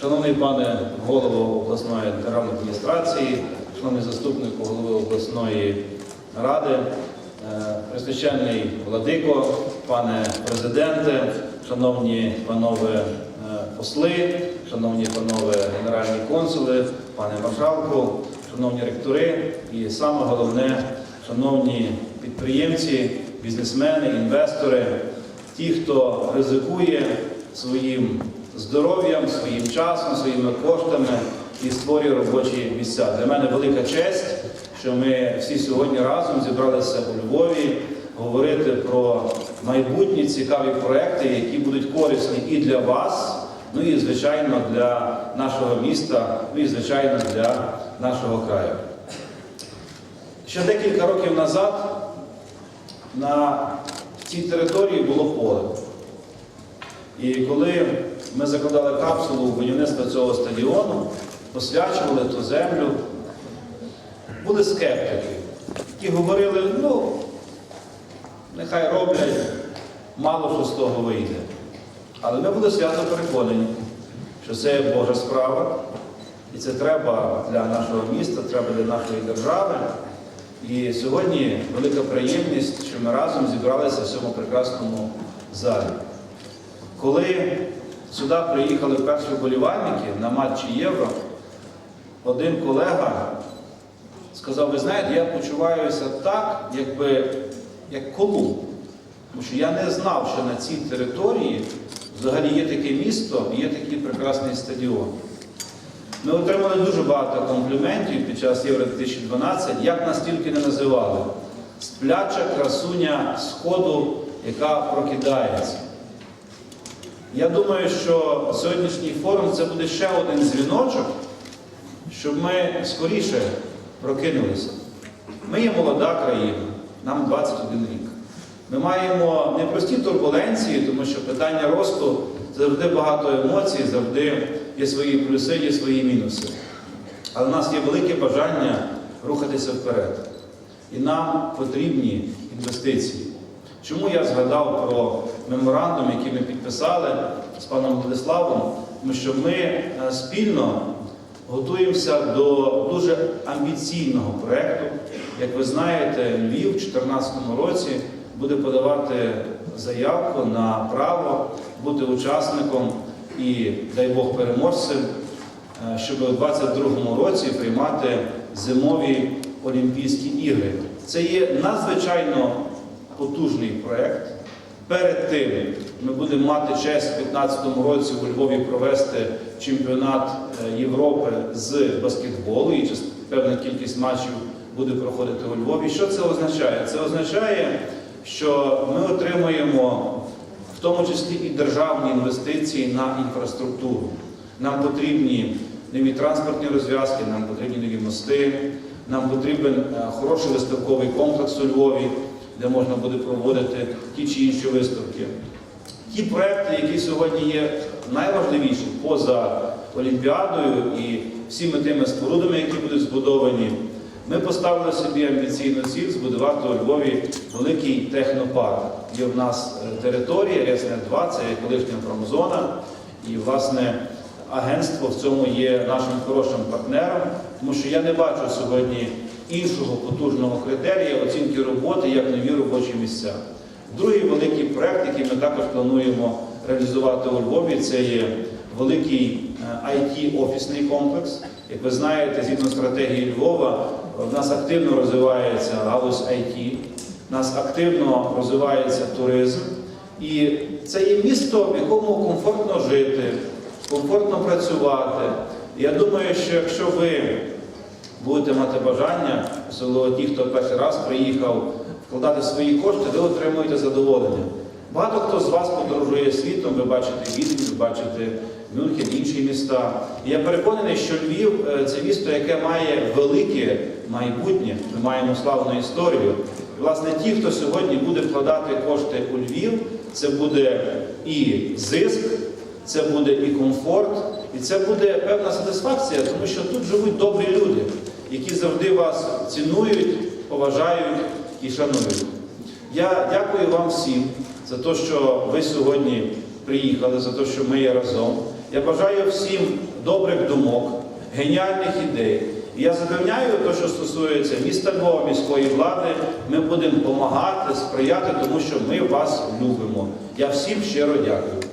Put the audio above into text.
Шановний пане голово обласної державної адміністрації, шановний заступник голови обласної ради, е, владико, пане президенте, шановні панове е, посли, шановні панове генеральні консули, пане маршалку, шановні ректори і саме головне, шановні підприємці, бізнесмени, інвестори, ті, хто ризикує своїм здоров'ям, своїм часом, своїми коштами і створює робочі місця. Для мене велика честь, що ми всі сьогодні разом зібралися у Львові говорити про майбутні цікаві проекти, які будуть корисні і для вас, ну і звичайно для нашого міста, ну і звичайно для нашого краю. Ще декілька років назад на цій території було поле. І коли ми закладали капсулу в будівництво цього стадіону, посвячували ту землю, були скептики, які говорили, ну, нехай роблять, мало що з того вийде. Але ми були свято переконані, що це є Божа справа, і це треба для нашого міста, треба для нашої держави. І сьогодні велика приємність, що ми разом зібралися в цьому прекрасному залі. Коли сюди приїхали перші вболівальники на матчі Євро, один колега сказав, ви знаєте, я почуваюся так, якби як Колумб. Тому що я не знав, що на цій території взагалі є таке місто є такий прекрасний стадіон. Ми отримали дуже багато компліментів під час Євро 2012, як нас тільки не називали. Спляча красуня Сходу, яка прокидається. Я думаю, що сьогоднішній форум це буде ще один дзвіночок, щоб ми скоріше прокинулися. Ми є молода країна, нам 21 рік. Ми маємо непрості турбуленції, тому що питання росту завжди багато емоцій, завжди є свої плюси, є свої мінуси. Але в нас є велике бажання рухатися вперед. І нам потрібні інвестиції. Чому я згадав про меморандум, який ми підписали з паном Владиславом? Тому що ми е, спільно готуємося до дуже амбіційного проєкту. Як ви знаєте, Львів у 2014 році буде подавати заявку на право бути учасником і, дай Бог, переможцем, е, щоб у 2022 році приймати зимові Олімпійські ігри. Це є надзвичайно потужний проєкт. Перед тим ми будемо мати честь у 2015 році у Львові провести чемпіонат е, Європи з баскетболу, і певна кількість матчів буде проходити у Львові. Що це означає? Це означає, що ми отримуємо в тому числі і державні інвестиції на інфраструктуру. Нам потрібні нові транспортні розв'язки, нам потрібні нові мости, нам потрібен е, хороший виставковий комплекс у Львові, де можна буде проводити ті чи інші виставки. Ті проекти, які сьогодні є найважливіші поза Олімпіадою і всіми тими спорудами, які будуть збудовані, ми поставили собі амбіційну ціль збудувати у Львові великий технопарк. Є в нас територія Ресне 2, це колишня промзона, і власне агентство в цьому є нашим хорошим партнером, тому що я не бачу сьогодні іншого потужного критерія оцінки роботи як нові робочі місця. Другий великий проект, який ми також плануємо реалізувати у Львові, це є великий IT-офісний комплекс. Як ви знаєте, згідно стратегії Львова, в нас активно розвивається галузь IT, в нас активно розвивається туризм. І це є місто, в якому комфортно жити, комфортно працювати. Я думаю, що якщо ви будете мати бажання, особливо ті, хто перший раз приїхав вкладати свої кошти, ви отримуєте задоволення. Багато хто з вас подорожує світом, ви бачите Відень, ви бачите Мюнхен, інші міста. Я переконаний, що Львів е, це місто, яке має велике майбутнє. Ми маємо славну історію. Власне, ті, хто сьогодні буде вкладати кошти у Львів, це буде і зиск, це буде і комфорт, і це буде певна сатисфакція, тому що тут живуть добрі люди, які завжди вас цінують, поважають і шанують. Я дякую вам всім за те, що ви сьогодні приїхали, за те, що ми є разом. Я бажаю всім добрих думок, геніальних ідей. І я запевняю, те, що стосується міста Львова, міської влади, ми будемо допомагати, сприяти, тому що ми вас любимо. Я всім щиро дякую.